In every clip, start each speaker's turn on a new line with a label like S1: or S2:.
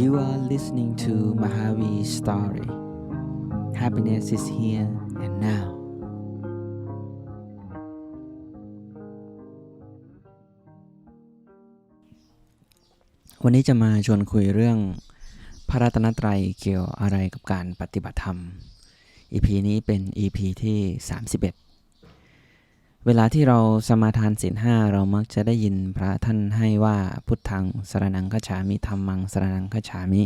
S1: You are listening to Mahavi Story. Happiness is here and now. วันนี้จะมาชวนคุยเรื่องพระรัตนตรัยเกี่ยวอะไรกับการปฏิบัติธรรม EP นี้เป็น EP ที่ 31 เวลาที่เราสมาทานศีลห้าเรามักจะได้ยินพระท่านให้ว่าพุทธังสรนังคัจฉามิธรรมังสรนังคัจฉามิ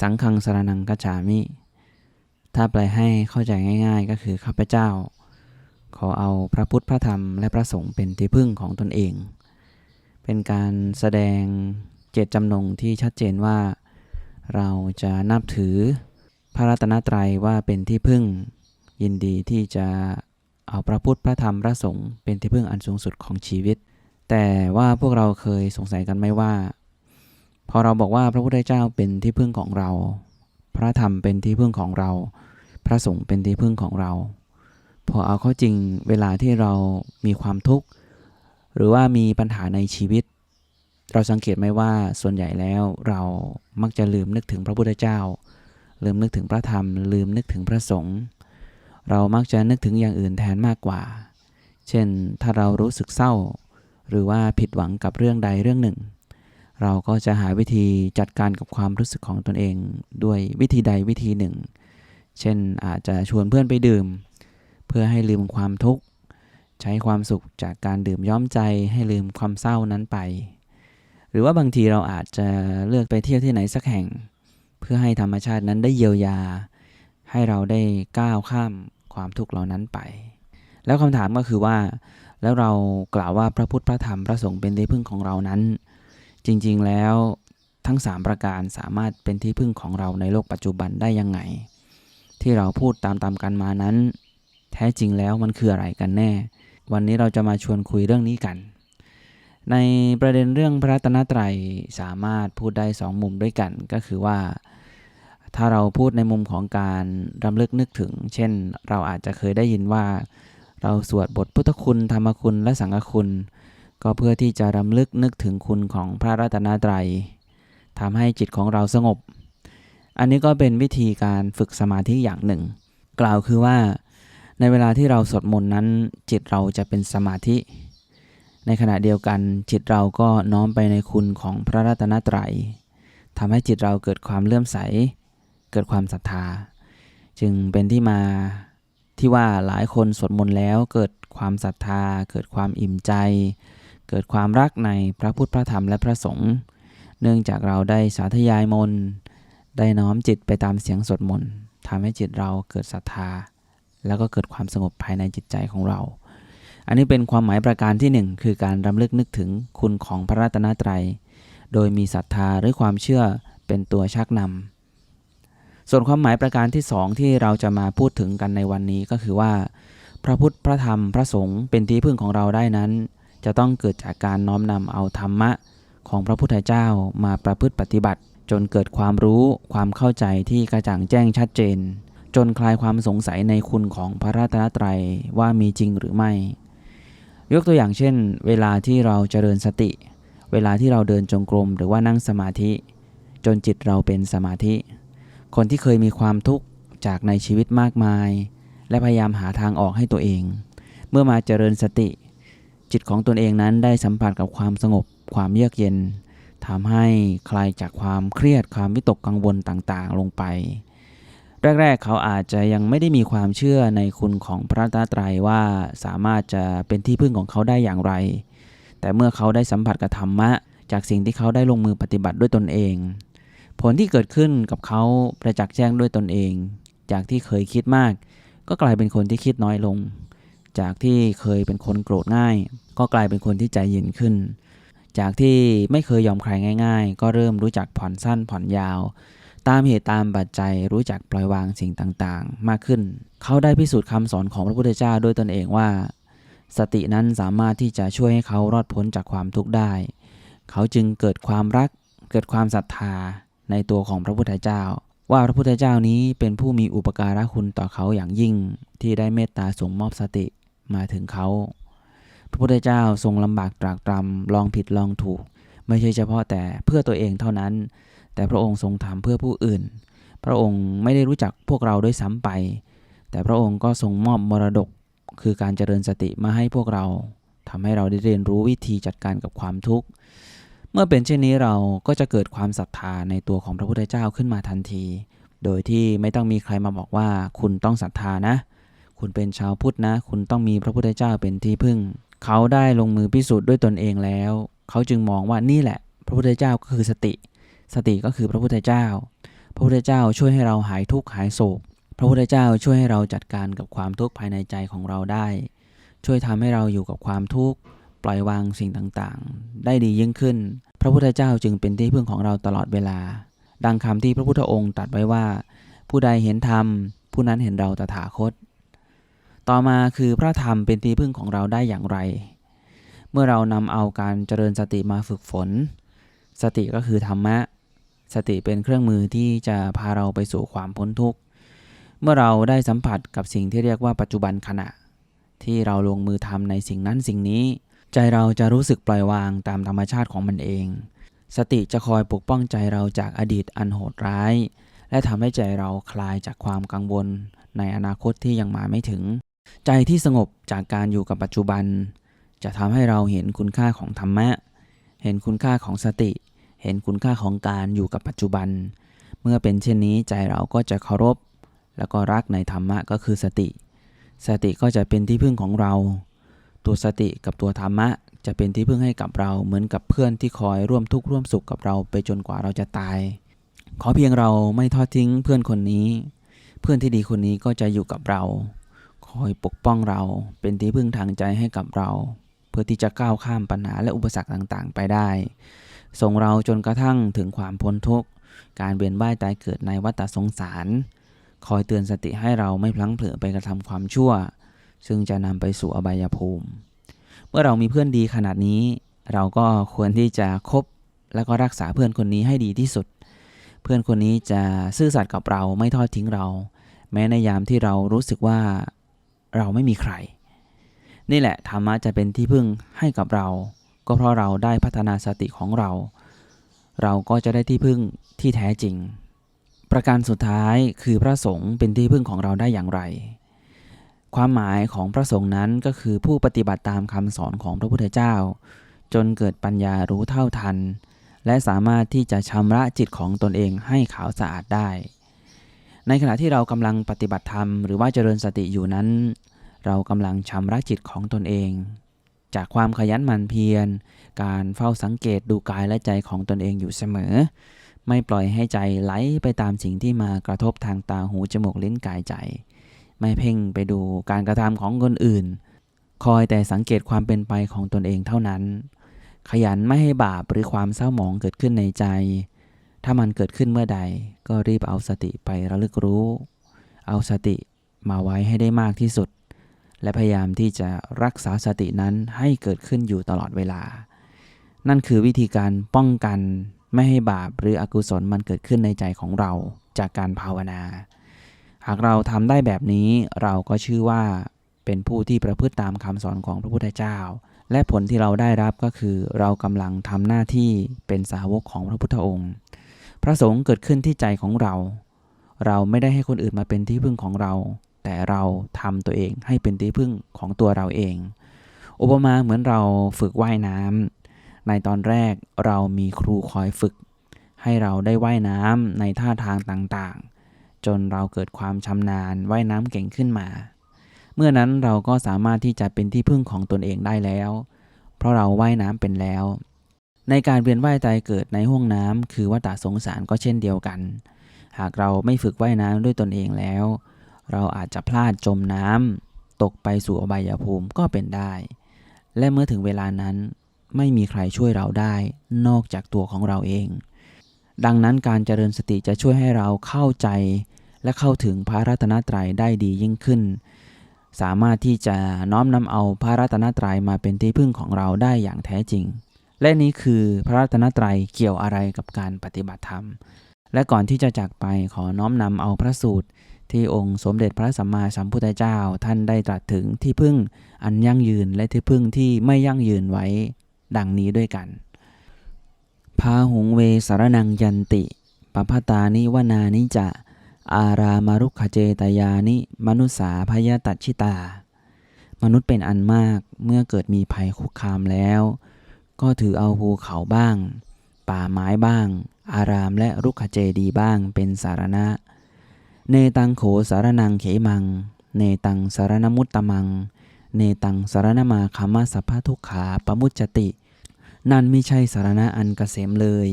S1: สังฆังสรนังคัจฉามิ ถ้าแปลให้เข้าใจง่าย ๆ ก็คือข้าพเจ้า ขอเอาพระพุทธพระธรรมและพระสงฆ์เป็นที่พึ่งของตนเอง เป็นการแสดงเจตจำนงที่ชัดเจนว่า เราจะนับถือพระรัตนตรัยว่าเป็นที่พึ่ง ยินดีที่จะ เอาพระพุทธพระธรรมพระสงฆ์เป็นที่พึ่งอันสูงสุดของชีวิต แต่ว่าพวกเราเคยสงสัยกันไหมว่า พอเราบอกว่าพระพุทธเจ้าเป็นที่พึ่งของเรา พระธรรมเป็นที่พึ่งของเรา พระสงฆ์เป็นที่พึ่งของเรา พอเอาเข้าจริงเวลาที่เรามีความทุกข์หรือว่ามีปัญหาในชีวิต เราสังเกตไหมว่าส่วนใหญ่แล้วเรามักจะลืมนึกถึงพระพุทธเจ้า ลืมนึกถึงพระธรรม ลืมนึกถึงพระสงฆ์ เรามักจะนึกถึงอย่างอื่นแทนมากกว่า เช่น ถ้าเรารู้สึกเศร้า หรือว่าผิดหวังกับเรื่องใดเรื่องหนึ่ง เราก็จะหาวิธีจัดการกับความรู้สึกของตนเองด้วยวิธีใดวิธีหนึ่ง เช่นอาจจะชวนเพื่อนไปดื่ม เพื่อให้ลืมความทุกข์ ใช้ความสุขจากการดื่มย้อมใจให้ลืมความเศร้านั้นไป หรือว่าบางทีเราอาจจะเลือกไปเที่ยวที่ไหนสักแห่ง เพื่อให้ธรรมชาตินั้นได้เยียวยา ให้เราได้ก้าวข้าม ความทุกข์เหล่านั้นไป แล้วคำถามก็คือว่า แล้วเรากล่าวว่าพระพุทธพระธรรมพระสงฆ์เป็นที่พึ่งของเรานั้น จริงๆแล้วทั้ง 3 ประการสามารถเป็นที่พึ่งของเราในโลกปัจจุบันได้ยังไง ที่เราพูดตามๆกันมานั้น แท้จริงแล้วมันคืออะไรกันแน่ วันนี้เราจะมาชวนคุยเรื่องนี้กัน ในประเด็นเรื่องพระตนตรัยสามารถพูดได้สองมุมด้วยกันก็คือว่า ถ้าเราพูดในมุมของการรำลึกนึกถึง เช่น เราอาจจะเคยได้ยินว่า เราสวดบทพุทธคุณธรรมคุณและสังฆคุณ ก็เพื่อที่จะรำลึกนึกถึงคุณของพระรัตนตรัยทำให้จิตของเราสงบ อันนี้ก็เป็นวิธีการฝึกสมาธิอย่างหนึ่ง กล่าวคือว่า ในเวลาที่เราสวดมนต์นั้น จิตเราจะเป็นสมาธิ ในขณะเดียวกันจิตเราก็น้อมไปในคุณของพระรัตนตรัยทำให้จิตเราเกิดความเลื่อมใส เกิดความศรัทธา จึงเป็นที่มาที่ว่าหลายคนสวดมนต์แล้วเกิดความศรัทธา เกิดความอิ่มใจ เกิดความรักในพระพุทธพระธรรมและพระสงฆ์เนื่องจากเราได้สาธยายมนต์ได้น้อมจิตไปตามเสียงสวดมนต์ทำให้จิตเราเกิดศรัทธา แล้วก็เกิดความสงบภายในจิตใจของเรา อันนี้เป็นความหมายประการที่หนึ่งคือการรำลึกนึกถึงคุณของพระรัตนตรัย โดยมีศรัทธาหรือความเชื่อเป็นตัวชักนำ ส่วนความหมายประการที่สองที่เราจะมาพูดถึงกันในวันนี้ก็คือว่า พระพุทธพระธรรมพระสงฆ์เป็นที่พึ่งของเราได้นั้น จะต้องเกิดจากการน้อมนำเอาธรรมะ ของพระพุทธเจ้ามาประพฤติปฏิบัติ จนเกิดความรู้ความเข้าใจที่กระจ่างแจ้งชัดเจน จนคลายความสงสัยในคุณของพระรัตนตรัยว่ามีจริงหรือไม่ ยกตัวอย่างเช่น เวลาที่เราเจริญสติ เวลาที่เราเดินจงกรมหรือว่านั่งสมาธิ จนจิตเราเป็นสมาธิ คนที่เคยมีความทุกข์จากในชีวิตมากมาย และพยายามหาทางออกให้ตัวเอง เมื่อมาเจริญสติ จิตของตนเองนั้นได้สัมผัสกับความสงบ ความเยือกเย็นทำให้คลายจากความเครียดความวิตกกังวลต่างๆ ลงไป แรก ๆ เขาอาจจะยังไม่ได้มีความเชื่อในคุณของพระตาไตรว่าสามารถจะเป็นที่พึ่งของเขาได้อย่างไร แต่เมื่อเขาได้สัมผัสกับธรรมะ จากสิ่งที่เขาได้ลงมือปฏิบัติด้วยตนเอง ผลที่เกิดขึ้นกับเขาประจักษ์แจ้งด้วยตนเอง จากที่เคยคิดมาก ก็กลายเป็นคนที่คิดน้อยลง จากที่เคยเป็นคนโกรธง่าย ก็กลายเป็นคนที่ใจเย็นขึ้น จากที่ไม่เคยยอมใครง่าย ๆ ก็เริ่มรู้จักผ่อนสั้นผ่อนยาว ตามเหตุตามปัจจัยรู้จักปล่อยวางสิ่งต่างๆ มากขึ้น เขาได้พิสูจน์คำสอนของพระพุทธเจ้าด้วยตนเองว่า สตินั้นสามารถที่จะช่วยให้เขารอดพ้นจากความทุกข์ได้ เขาจึงเกิดความรัก เกิดความศรัทธา ในตัวของพระพุทธเจ้า ว่าพระพุทธเจ้านี้เป็นผู้มีอุปการะคุณต่อเขาอย่างยิ่งที่ได้เมตตาส่งมอบสติมาถึงเขา พระพุทธเจ้าทรงลำบากตรากตรำลองผิดลองถูก ไม่ใช่เฉพาะแต่เพื่อตัวเองเท่านั้น แต่พระองค์ทรงทำเพื่อผู้อื่น พระองค์ไม่ได้รู้จักพวกเราด้วยซ้ำไป แต่พระองค์ก็ทรงมอบมรดกคือการเจริญสติมาให้พวกเราทำให้เราได้เรียนรู้วิธีจัดการกับความทุกข์ มื่อเป็นเช่นนี้เราก็จะเกิดความศรัทธาในตัวของพระพุทธเจ้าขึ้นมาทันที โดยที่ไม่ต้องมีใครมาบอกว่าคุณต้องศรัทธานะ คุณเป็นชาวพุทธนะ คุณต้องมีพระพุทธเจ้าเป็นที่พึ่ง เขาได้ลงมือพิสูจน์ด้วยตนเองแล้ว เขาจึงมองว่านี่แหละ พระพุทธเจ้าก็คือสติ สติก็คือพระพุทธเจ้า พระพุทธเจ้าช่วยให้เราหายทุกข์หายโศก พระพุทธเจ้าช่วยให้เราจัดการกับความทุกข์ภายในใจของเราได้ ช่วยทำให้เราอยู่กับความทุกข์ ล่อยวางสิ่งต่างๆ ได้ดียิ่งขึ้น พระพุทธเจ้าจึงเป็นที่พึ่งของเราตลอดเวลา ดังคำที่พระพุทธองค์ตรัสไว้ว่า ผู้ใดเห็นธรรม ผู้นั้นเห็นเราตถาคต ต่อมาคือพระธรรมเป็นที่พึ่งของเราได้อย่างไร เมื่อเรานำเอาการเจริญสติมาฝึกฝน สติก็คือธรรมะ สติเป็นเครื่องมือที่จะพาเราไปสู่ความพ้นทุกข์ เมื่อเราได้สัมผัสกับสิ่งที่เรียกว่าปัจจุบันขณะที่เราลงมือทำในสิ่งนั้นสิ่งนี้ ใจเราจะรู้สึกปล่อยวางตามธรรมชาติของมันเอง สติจะคอยปกป้องใจเราจากอดีตอันโหดร้าย และทำให้ใจเราคลายจากความกังวล ในอนาคตที่ยังมาไม่ถึง ใจที่สงบจากการอยู่กับปัจจุบัน จะทำให้เราเห็นคุณค่าของธรรมะ เห็นคุณค่าของสติ เห็นคุณค่าของการอยู่กับปัจจุบัน เมื่อเป็นเช่นนี้ใจเราก็จะเคารพ แล้วก็รักในธรรมะก็คือสติ สติก็จะเป็นที่พึ่งของเรา ตัวสติกับตัวธรรมะ จะเป็นที่พึ่งให้กับเราเหมือนกับเพื่อนที่คอยร่วมทุกข์ร่วมสุขกับเราไปจนกว่าเราจะตาย ขอเพียงเราไม่ทอดทิ้งเพื่อนคนนี้ เพื่อนที่ดีคนนี้ก็จะอยู่กับเรา คอยปกป้องเราเป็นที่พึ่งทางใจให้กับเรา เพื่อที่จะก้าวข้ามปัญหาและอุปสรรคต่างๆ ไปได้ส่งเราจนกระทั่งถึงความพ้นทุกข์การเวียนว่ายตายเกิดในวัฏสงสาร คอยเตือนสติให้เราไม่พลั้งเผลอไปกระทำความชั่ว ซึ่งจะนำไปสู่อบายภูมิ เมื่อเรามีเพื่อนดีขนาดนี้ เราก็ควรที่จะคบแล้วก็รักษาเพื่อนคนนี้ให้ดีที่สุด เพื่อนคนนี้จะซื่อสัตย์กับเราไม่ทอดทิ้งเรา แม้ในยามที่เรารู้สึกว่าเราไม่มีใคร นี่แหละธรรมะจะเป็นที่พึ่งให้กับเรา ก็เพราะเราได้พัฒนาสติของเรา เราก็จะได้ที่พึ่งที่แท้จริง ประการสุดท้ายคือพระสงฆ์เป็นที่พึ่งของเราได้อย่างไร ความหมายของพระสงฆ์นั้นก็คือผู้ปฏิบัติตามคำสอนของพระพุทธเจ้า จนเกิดปัญญารู้เท่าทัน และสามารถที่จะชำระจิตของตนเองให้ขาวสะอาดได้ ในขณะที่เรากำลังปฏิบัติธรรมหรือว่าเจริญสติอยู่นั้น เรากำลังชำระจิตของตนเอง จากความขยันหมั่นเพียร การเฝ้าสังเกตดูกายและใจของตนเองอยู่เสมอ ไม่ปล่อยให้ใจไหลไปตามสิ่งที่มากระทบทางตาหูจมูกลิ้นกายใจ ไม่เพ่งไปดูการกระทำของคนอื่น คอยแต่สังเกตความเป็นไปของตนเองเท่านั้น ขยันไม่ให้บาปหรือความเศร้าหมองเกิดขึ้นในใจ ถ้ามันเกิดขึ้นเมื่อใด ก็รีบเอาสติไประลึกรู้ เอาสติมาไว้ให้ได้มากที่สุด และพยายามที่จะรักษาสตินั้นให้เกิดขึ้นอยู่ตลอดเวลา นั่นคือวิธีการป้องกันไม่ให้บาปหรืออกุศลมันเกิดขึ้นในใจของเราจากการภาวนา หากเราทำได้แบบนี้เราก็ชื่อว่าเป็นผู้ที่ประพฤติตามคำสอนของพระพุทธเจ้า และผลที่เราได้รับก็คือ เรากำลังทำหน้าที่เป็นสาวกของพระพุทธองค์ พระสงฆ์เกิดขึ้นที่ใจของเรา เราไม่ได้ให้คนอื่นมาเป็นที่พึ่งของเรา แต่เราทำตัวเองให้เป็นที่พึ่งของตัวเราเอง อุปมาเหมือนเราฝึกว่ายน้ำในตอนแรกเรามีครูคอยฝึก ให้เราได้ว่ายน้ำในท่าทางต่างๆ จนเราเกิดความชำนาญว่ายน้ำเก่งขึ้นมา เมื่อนั้นเราก็สามารถที่จะเป็นที่พึ่งของตนเองได้แล้ว เพราะเราว่ายน้ำเป็นแล้ว ในการเวียนว่ายตายเกิดในห้วงน้ำคือวัฏสงสารก็เช่นเดียวกัน หากเราไม่ฝึกว่ายน้ำด้วยตนเองแล้ว เราอาจจะพลาดจมน้ำตกไปสู่อบายภูมิก็เป็นได้ และเมื่อถึงเวลานั้นไม่มีใครช่วยเราได้ นอกจากตัวของเราเอง ดังนั้นการเจริญสติจะช่วยให้เราเข้าใจและเข้าถึงพระรัตนตรัยได้ดียิ่งขึ้น สามารถที่จะน้อมนำเอาพระรัตนตรัยมาเป็นที่พึ่งของเราได้อย่างแท้จริง และนี้คือพระรัตนตรัยเกี่ยวอะไรกับการปฏิบัติธรรม และก่อนที่จะจากไปขอน้อมนำเอาพระสูตร ที่องค์สมเด็จพระสัมมาสัมพุทธเจ้าท่านได้ตรัสถึงที่พึ่งอันยั่งยืนและที่พึ่งที่ไม่ยั่งยืนไว้ ดังนี้ด้วยกัน พาหุงเวสารนังยันติปพตานิวนานิจะ อารามารุขเจตยานิ มนุสาพยตัชิตา มนุษย์เป็นอันมากเมื่อเกิดมีภัยคุกคามแล้ว ก็ถือเอาภูเขาบ้าง ป่าไม้บ้าง อารามและรุขเจดีบ้างเป็นสารณะ เนตังโขสารนังเขมัง เนตังสารนมุตตมัง เนตังสารนมาคามาสัพพทุกขาปมุจจติ นั่นไม่ใช่สารณะอันเกษมเลย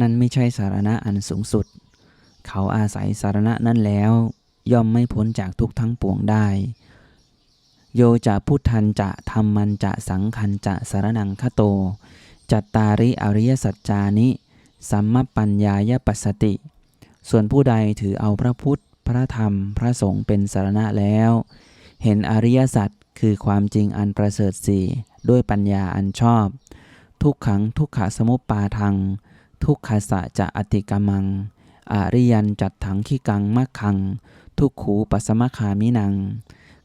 S1: นั่นไม่ใช่สารณะอันสูงสุด เขาอาศัยสารณะนั้นแล้ว ย่อมไม่พ้นจากทุกทั้งปวงได้ โยจะพุทธันจะธรรมันจะสังคันจะสารนังคโต จัตตาริอริยสัจจานิสัมมปัญญายปัสสติ ส่วนผู้ใดถือเอาพระพุทธ พระธรรม พระสงฆ์เป็นสารณะแล้ว เห็นอริยสัจคือความจริงอันประเสริฐสี่ด้วยปัญญาอันชอบ ทุกขังทุกขะสมุปปาทัง ทุกขสะจะอติกามัง อริยันจัดถังขี้กังมักขัง ทุกขูปัสมคามินัง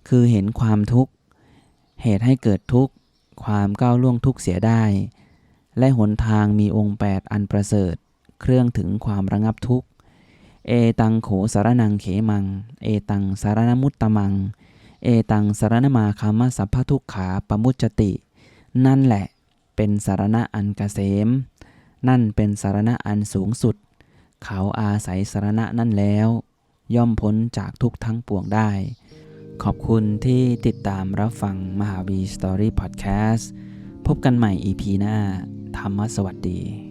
S1: คือเห็นความทุกข์ เหตุให้เกิดทุกข์ ความก้าวล่วงทุกข์เสียได้ และหนทางมีองค์แปดอันประเสริฐ เครื่องถึงความระงับทุกข์ เอตังโขสารนังเขมัง เอตังสารนมุตตมัง เอตังสารนมาคามาสัพพทุกขาปมุจจติ นั่นแหละ เป็นสารณะอันเกษม นั่นเป็นสารณะอันสูงสุด เขาอาศัยสารณะนั่นแล้ว ย่อมพ้นจากทุกทั้งปวงได้ ขอบคุณที่ติดตามรับฟังมหาวีสตอรี่พอดแคสต์พบกันใหม่ EP หน้า ธรรมสวัสดี